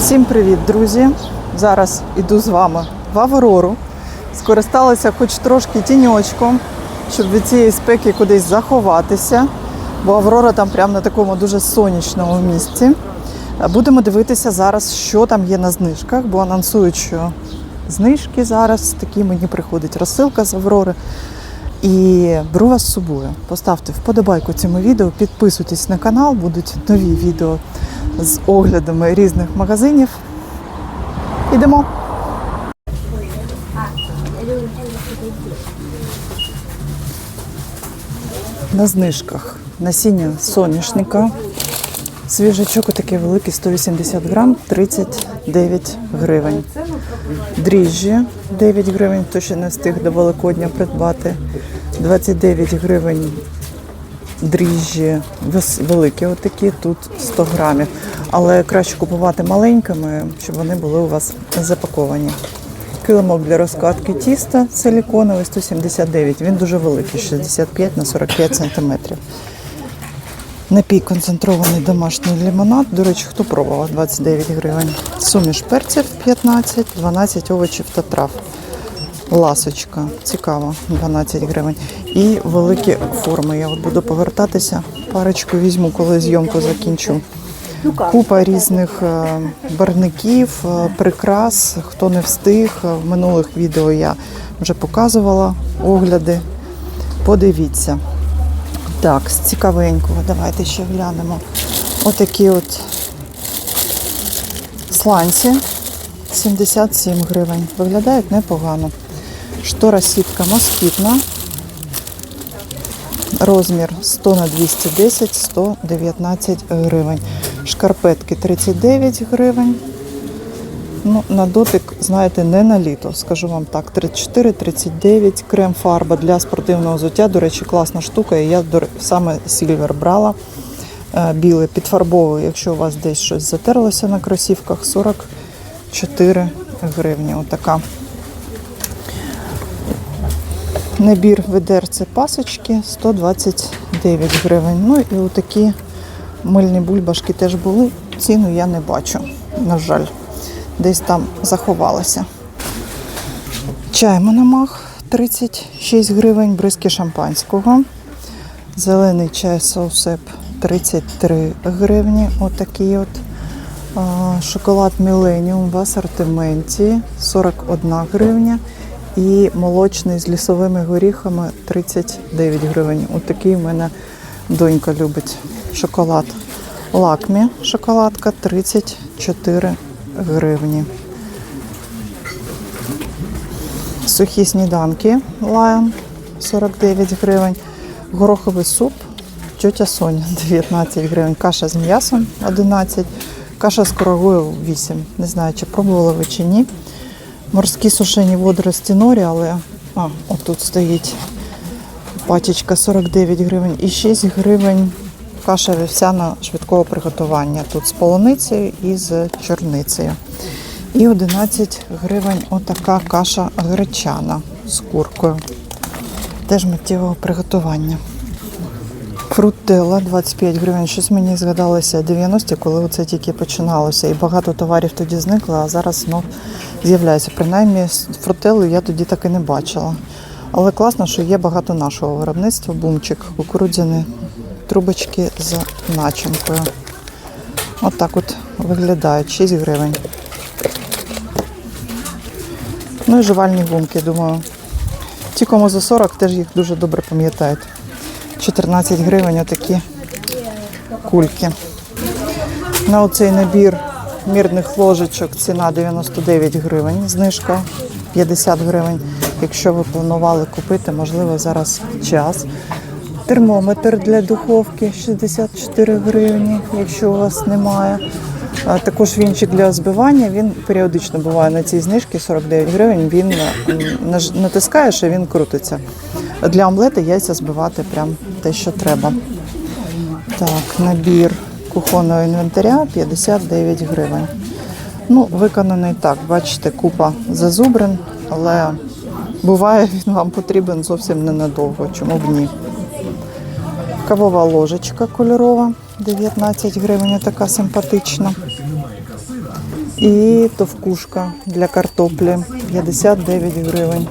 Всім привіт, друзі! Зараз іду з вами в Аврору. Скористалася хоч трошки тіньочком, щоб від цієї спеки кудись заховатися, бо Аврора там прямо на такому дуже сонячному місці. Будемо дивитися зараз, що там є на знижках, бо анонсують, що знижки зараз такі мені приходить розсилка з Аврори. І беру вас з собою. Поставте вподобайку цьому відео, підписуйтесь на канал, будуть нові відео з оглядами різних магазинів. Ідемо. На знижках насіння соняшника. Свіжачок отакий великий 180 грам, 39 гривень. Дріжджі 9 гривень, хто ще не встиг до Великодня придбати. 29 гривень дріжджі великі, отакі, тут 100 грамів. Але краще купувати маленькими, щоб вони були у вас запаковані. Килимок для розкладки тіста силіконовий 179. Він дуже великий, 65 на 45 сантиметрів. Напій концентрований домашній лимонад. До речі, хто пробував 29 гривень. Суміш перців 15, 12 овочів та трав. Ласочка, цікаво, 12 гривень. І великі форми. Я от буду повертатися. Парочку візьму, коли зйомку закінчу. Купа різних е, барників, е, прикрас. Хто не встиг, е, в минулих відео я вже показувала огляди. Подивіться. Так, з цікавенького, давайте ще глянемо. Отакі от сланці 77 гривень. Виглядають непогано. Штора сітка москітна. Розмір 100 на 210, 119 гривень. Шкарпетки 39 гривень. Ну, на дотик, знаєте, не на літо, скажу вам так. 34-39 крем фарба для спортивного взуття. До речі, класна штука. І я саме Сільвер брала е, біле, підфарбовую, якщо у вас десь щось затерлося на кросівках, 44 гривні. Отака. Набір ведерці пасочки 129 гривень. Ну і отакі мильні бульбашки теж були. Ціну я не бачу, на жаль. Десь там заховалася. Чай Мономах 36 гривень, бризки шампанського. Зелений чай соусеп 33 гривні. Отакий от. Шоколад Міленіум в асортименті 41 гривня. І молочний з лісовими горіхами 39 гривень. Отакий в мене донька любить шоколад. Лакмі шоколадка 34 гривні. Сухі сніданки Lion 49 гривень. Гороховий суп тьотя Соня 19 гривень. Каша з м'ясом 11. Каша з корогою 8. Не знаю, чи пробували ви чи ні. Морські сушені водорості норі, але а, отут стоїть пачечка 49 гривень і 6 гривень каша вівсяна швидкого приготування. Тут з полуницею і з чорницею. І 11 гривень отака каша гречана з куркою. Теж миттєвого приготування. Фрутелла 25 гривень. Щось мені згадалося 90-ті, коли це тільки починалося. І багато товарів тоді зникло, а зараз знов з'являється. Принаймні фрутеллу я тоді так і не бачила. Але класно, що є багато нашого виробництва. Бумчик, кукурудзяні трубочки з начинкою. От так от виглядають 6 гривень. Ну і жувальні гумки, думаю. Ті, кому за 40, теж їх дуже добре пам'ятають. 14 гривень отакі кульки. На оцей набір мірних ложечок ціна 99 гривень, знижка 50 гривень. Якщо ви планували купити, можливо, зараз час. Термометр для духовки 64 гривні, якщо у вас немає. А Також вінчик для збивання, він періодично буває на цій знижці 49 гривень. Він е, натискаєш і він крутиться. Для омлета яйця збивати прям те, що треба. Так, набір кухонного інвентаря 59 гривень. Ну, виконаний так, бачите, купа зазубрин, але буває, він вам потрібен зовсім ненадовго, чому б ні. Кавова ложечка кольорова 19 гривень, така симпатична. І товкушка для картоплі 59 гривень.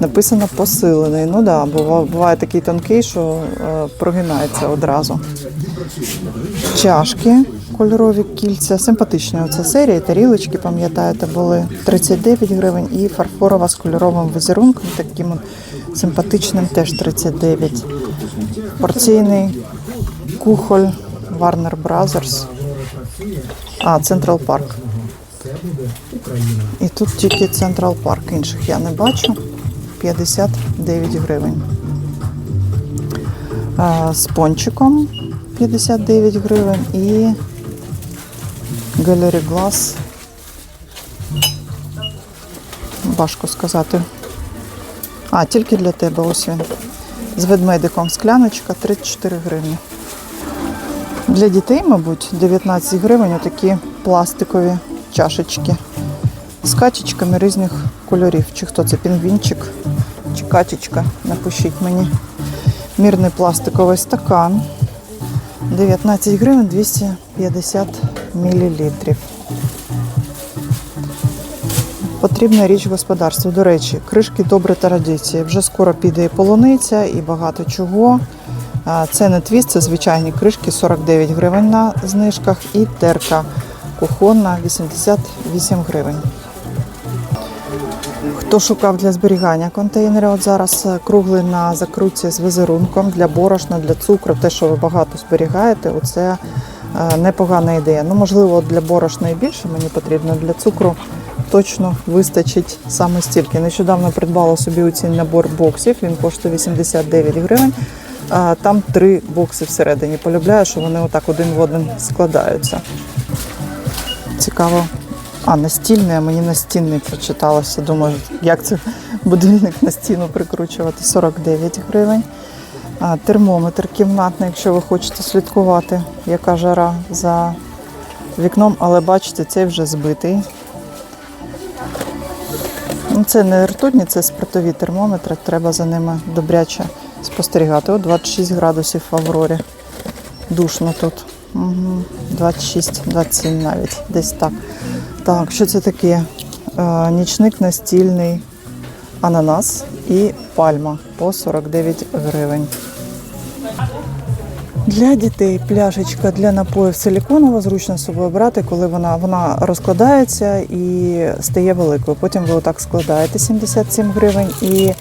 Написано посилений. Ну да, бува- буває такий тонкий, що е, прогинається одразу. Чашки, кольорові кільця, симпатична оця серія, тарілочки, пам'ятаєте, були 39 гривень і фарфорова з кольоровим візерунком, таким симпатичним теж 39. Порційний кухоль Warner Brothers. А, Central Park. І тут тільки Central Park, інших я не бачу. 59 гривень. З пончиком 59 гривень і Gallery Glass. Важко сказати. А, тільки для тебе ось він. З ведмедиком скляночка 34 гривні. Для дітей, мабуть, 19 гривень отакі пластикові чашечки з качечками різних кольорів. Чи хто це пінгвінчик, чи качечка, напишіть мені. Мірний пластиковий стакан. 19 гривень 250 мілілітрів. Потрібна річ в господарстві. До речі, кришки добре традиції. Вже скоро піде і полуниця, і багато чого. Це не твіст, це звичайні кришки 49 гривень на знижках і терка кухонна 88 гривень. Хто шукав для зберігання контейнери, от зараз е, круглий на закрутці з візерунком для борошна, для цукру, те, що ви багато зберігаєте, оце е, непогана ідея. Ну, можливо, для борошна і більше мені потрібно, для цукру точно вистачить саме стільки. Нещодавно придбала собі оцей набор боксів, він коштує 89 гривень. Там три бокси всередині. Полюбляю, що вони отак один в один складаються. Цікаво. А, настільний, а мені настінний прочиталося. Думаю, як це будильник на стіну прикручувати? 49 гривень. А, термометр кімнатний, якщо ви хочете слідкувати, яка жара за вікном, але бачите, цей вже збитий. Ну, Це не ртутні, це спиртові термометри, треба за ними добряче спостерігати. О, 26 градусів в Аврорі. Душно тут. Угу. 26-27 навіть, десь так. Так, що це таке? Е, нічник настільний ананас і пальма по 49 гривень. Для дітей пляшечка для напоїв силіконова, зручно з собою брати, коли вона, вона розкладається і стає великою. Потім ви отак складаєте 77 гривень і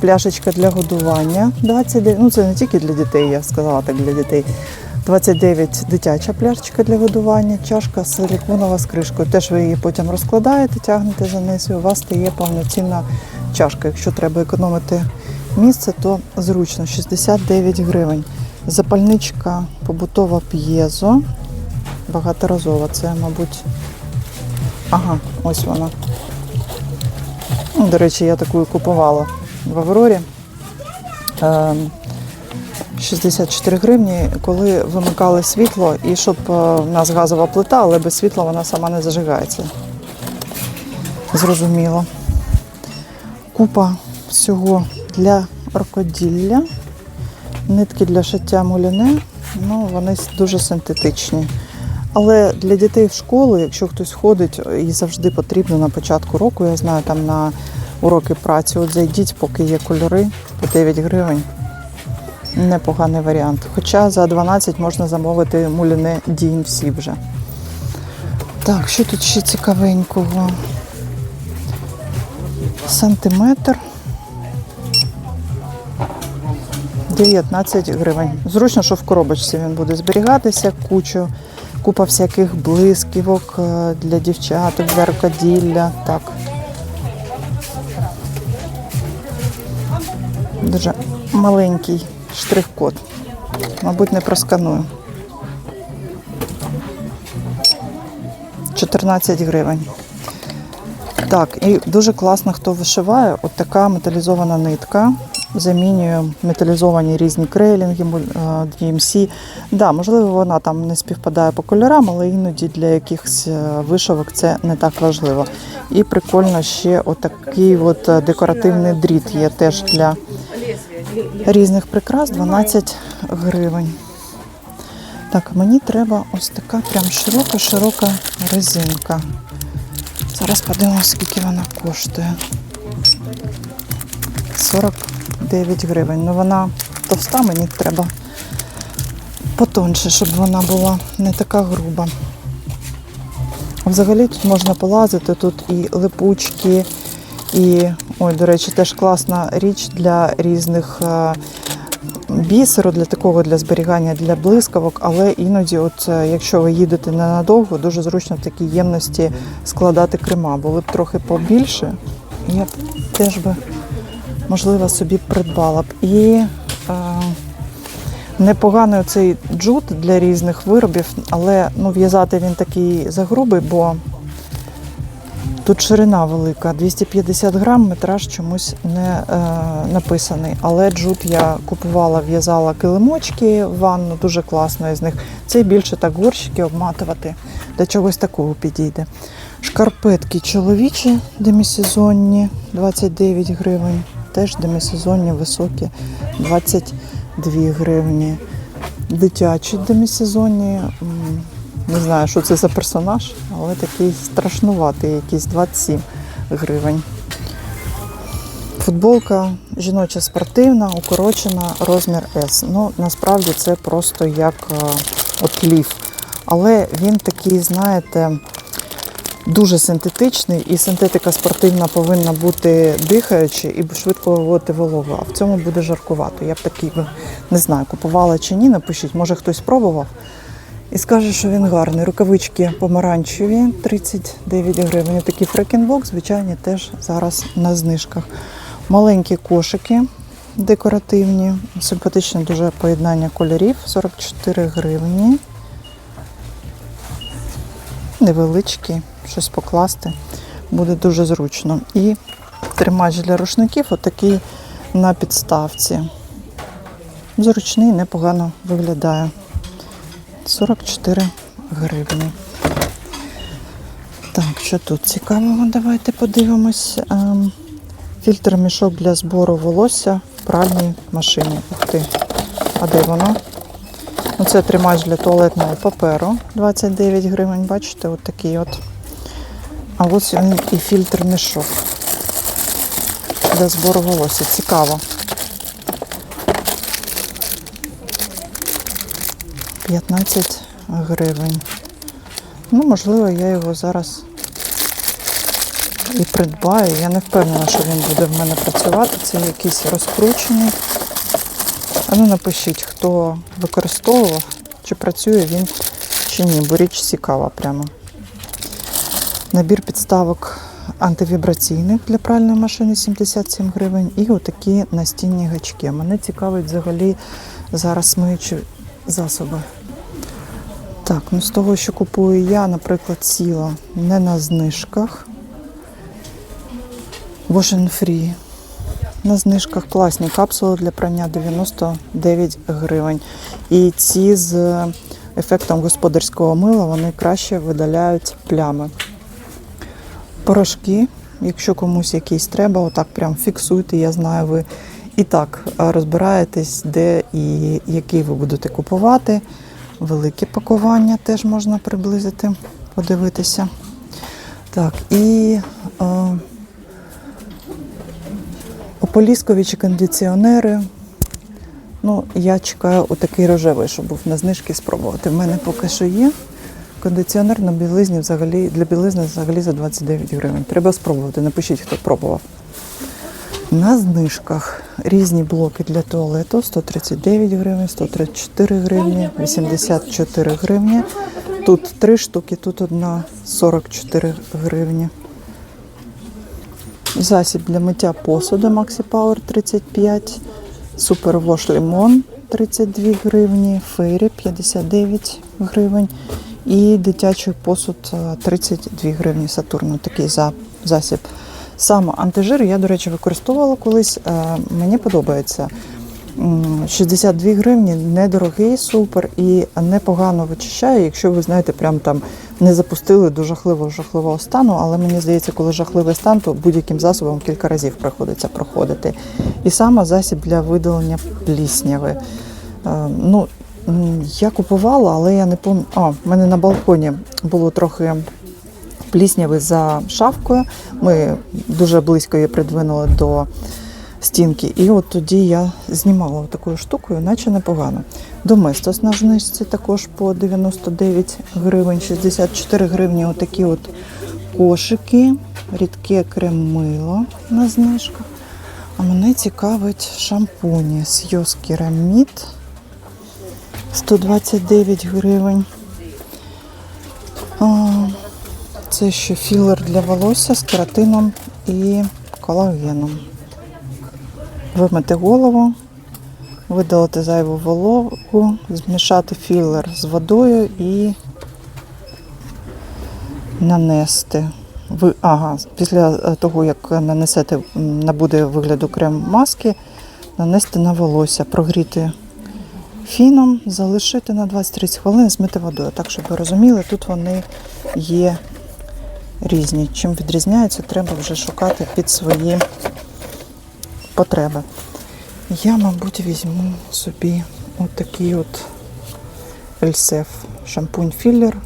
пляшечка для годування 29, ну це не тільки для дітей, я сказала так для дітей. 29 дитяча пляшечка для годування, чашка силіконова з кришкою. Теж ви її потім розкладаєте, тягнете за низ, і у вас стає повноцінна чашка. Якщо треба економити місце, то зручно 69 гривень. Запальничка побутова п'єзо. Багаторазова. Це, мабуть. Ага, ось вона. Ну, До речі, я таку купувала в Аврорі. Ем, 64 гривні, коли вимикали світло, і щоб е, в нас газова плита, але без світла вона сама не зажигається. Зрозуміло. Купа всього для рукоділля. Нитки для шиття муляне, ну вони дуже синтетичні. Але для дітей в школу, якщо хтось ходить і завжди потрібно на початку року, я знаю, там на уроки праці, от зайдіть, поки є кольори, по 9 гривень. Непоганий варіант. Хоча за 12 можна замовити муляне DMC вже. Так, що тут ще цікавенького? Сантиметр. 19 гривень. Зручно, що в коробочці він буде зберігатися, кучу, купа всяких блисківок е, для дівчаток, для рукоділля. Так. Дуже маленький штрих-код. Мабуть, не просканую. 14 гривень. Так, і дуже класно, хто вишиває, от така металізована нитка. Замінює металізовані різні крейлінги, муль- е, DMC. Да, можливо, вона там не співпадає по кольорам, але іноді для якихось е, вишивок це не так важливо. І прикольно ще отакий от е, декоративний дріт є теж для різних прикрас 12 гривень. Так, мені треба ось така прям широка-широка резинка. Зараз подивимося, скільки вона коштує. 49 гривень. Ну вона товста, мені треба потонше, щоб вона була не така груба. Взагалі тут можна полазити, тут і липучки, і, ой, до речі, теж класна річ для різних е, бісеру, для такого для зберігання для блискавок, але іноді, от е, якщо ви їдете ненадовго, дуже зручно в такій ємності складати крема. Були б трохи побільше, я б теж би, можливо, собі придбала б. І е, непоганий цей джут для різних виробів, але ну, в'язати він такий загрубий, бо тут ширина велика, 250 грам, метраж чомусь не е, написаний. Але джут я купувала, в'язала килимочки в ванну, дуже класно із них. Цей більше так горщики обматувати, для чогось такого підійде. Шкарпетки чоловічі демісезонні, 29 гривень. Теж демісезонні високі, 22 гривні. Дитячі демісезонні, не знаю, що це за персонаж, але такий страшнуватий, якийсь 27 гривень. Футболка жіноча спортивна, укорочена, розмір S. Ну, насправді це просто як е, от ліф. Але він такий, знаєте, дуже синтетичний, і синтетика спортивна повинна бути дихаюча і швидко виводити вологу. А в цьому буде жаркувато. Я б такий не знаю, купувала чи ні. Напишіть, може хтось пробував. І скаже, що він гарний. Рукавички помаранчеві, 39 гривень. Такі фрекінбок, звичайні, теж зараз на знижках. Маленькі кошики декоративні, симпатичне дуже поєднання кольорів, 44 гривні. Невеличкі, щось покласти, буде дуже зручно. І тримач для рушників отакий на підставці. Зручний, непогано виглядає. 44 гривні. Так, що тут цікавого? Давайте подивимось. Ем, Фільтр мішок для збору волосся в пральній машині. Ух ти. А де воно? Ну, це тримач для туалетного паперу 29 гривень. Бачите, от такий от. А ось він і фільтр мішок для збору волосся. Цікаво. 15 гривень. Ну, можливо, я його зараз і придбаю. Я не впевнена, що він буде в мене працювати. Це якийсь розкручений. А ну напишіть, хто використовував, чи працює він, чи ні, бо річ цікава прямо. Набір підставок антивібраційних для пральної машини 77 гривень. І отакі настінні гачки. Мене цікавить взагалі зараз миючі засоби. Так, ну з того, що купую я, наприклад, ціла не на знижках. Wash Free. На знижках класні капсули для прання 99 гривень. І ці з ефектом господарського мила вони краще видаляють плями. Порошки, якщо комусь якийсь треба, отак прям фіксуйте. Я знаю, ви і так розбираєтесь, де і який ви будете купувати. Велике пакування теж можна приблизити, подивитися. Так, і е, ополіскові кондиціонери. Ну, я чекаю отакий рожевий, щоб був на знижки спробувати. В мене поки що є. Кондиціонер на білизні взагалі для білизни взагалі за 29 гривень. Треба спробувати. Напишіть, хто пробував. На знижках різні блоки для туалету 139 гривень, 134 гривні, 84 гривні. Тут три штуки, тут одна 44 гривні. Засіб для миття посуду Maxi Power 35, Super Wash Limon 32 гривні, Фейрі 59 гривень і дитячий посуд е, 32 гривні Сатурну. Такий за- засіб. Саме антижир я, до речі, використовувала колись. Е, Мені подобається. 62 гривні, недорогий, супер і непогано вичищає, якщо ви знаєте, прям там не запустили до жахливого жахливого стану. Але мені здається, коли жахливий стан, то будь-яким засобом кілька разів приходиться проходити. І саме засіб для видалення плісняви. Е, Ну, я купувала, але я не пам'ятаю. А, в мене на балконі було трохи плісняви за шафкою. Ми дуже близько її придвинули до стінки. І от тоді я знімала такою штукою, наче непогано. Доместос на знижці також по 99 гривень, 64 гривні. Отакі от кошики, рідке крем-мило на знижках. А мене цікавить шампуні з Йос Керамід 129 гривень. Це ще філер для волосся з кератином і колагеном. Вимити голову, видалити зайву вологу, змішати філер з водою і нанести. Ви, ага, після того, як нанесете, набуде вигляду крем маски, нанести на волосся, прогріти фіном, залишити на 20-30 хвилин, змити водою. Так, щоб ви розуміли, тут вони є різні. Чим відрізняються, треба вже шукати під свої потреби. Я, мабуть, візьму собі отакий от Ельсеф шампунь філер.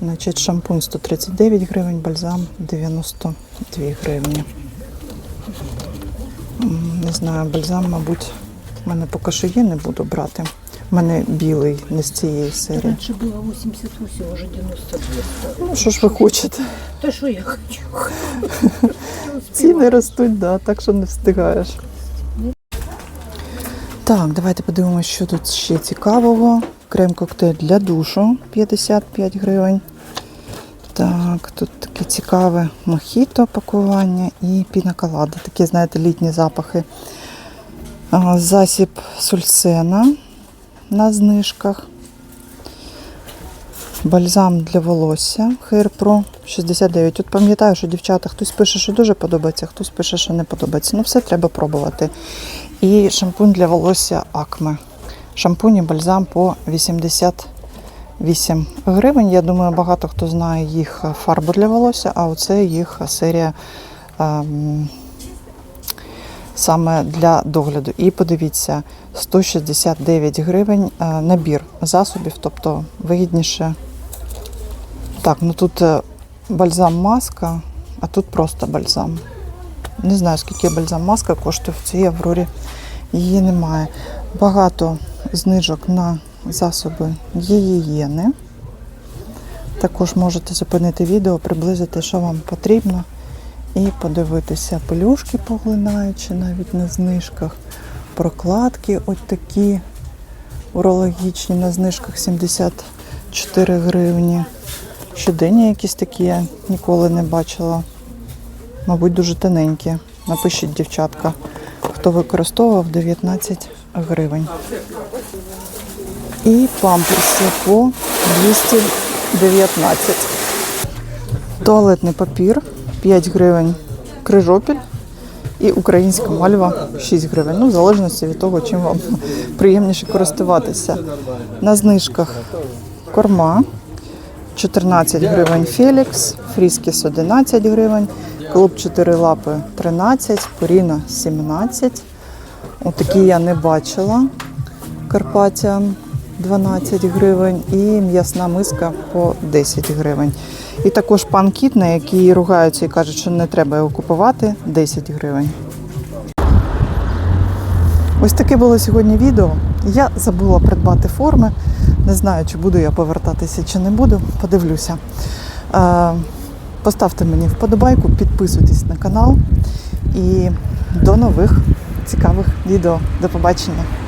Значить, шампунь 139 гривень, бальзам 92 гривні. Не знаю, бальзам, мабуть, в мене поки що є, не буду брати. У мене білий, не з цієї серії. Раньше было 88, уже 92. Ну, що ж ви хочете? Да что я хочу? Ціни ростуть, да, так що не встигаєш. Так, давайте подивимося, що тут ще цікавого. Крем-коктейль для душу 55 гривень. Так, тут таке цікаве мохіто пакування і пінаколада. Такі, знаєте, літні запахи. Засіб сульсена на знижках. Бальзам для волосся Hair Pro 69. От пам'ятаю, що дівчата хтось пише, що дуже подобається, хтось пише, що не подобається. Ну, все треба пробувати. І шампунь для волосся Акме. Шампунь і бальзам по 88 гривень. Я думаю, багато хто знає їх фарбу для волосся, а оце їх серія ем, саме для догляду. І подивіться, 169 гривень е, набір засобів, тобто вигідніше. Так, ну тут е, бальзам маска, а тут просто бальзам. Не знаю, скільки бальзам маска коштує в цій Аврорі. Її немає. Багато знижок на засоби гігієни. Також можете зупинити відео, приблизити, що вам потрібно, і подивитися пелюшки поглинаючи навіть на знижках. Прокладки от такі урологічні на знижках 74 гривні. Щоденні якісь такі я ніколи не бачила. Мабуть, дуже тоненькі. Напишіть, дівчатка, хто використовував 19 гривень. І памперси по 219. Туалетний папір 5 гривень крижопіль і українська мальва 6 гривень. Ну, в залежності від того, чим вам приємніше користуватися. На знижках корма 14 гривень Фелікс, Фріскіс 11 гривень, клуб 4 лапи 13, Поріна 17. Отакі я не бачила. Карпаття 12 гривень і м'ясна миска по 10 гривень. І також пан кіт, на який ругаються і кажуть, що не треба його купувати, 10 гривень. Ось таке було сьогодні відео. Я забула придбати форми. Не знаю, чи буду я повертатися, чи не буду. Подивлюся. Е, Поставте мені вподобайку, підписуйтесь на канал і до нових цікавих відео. До побачення!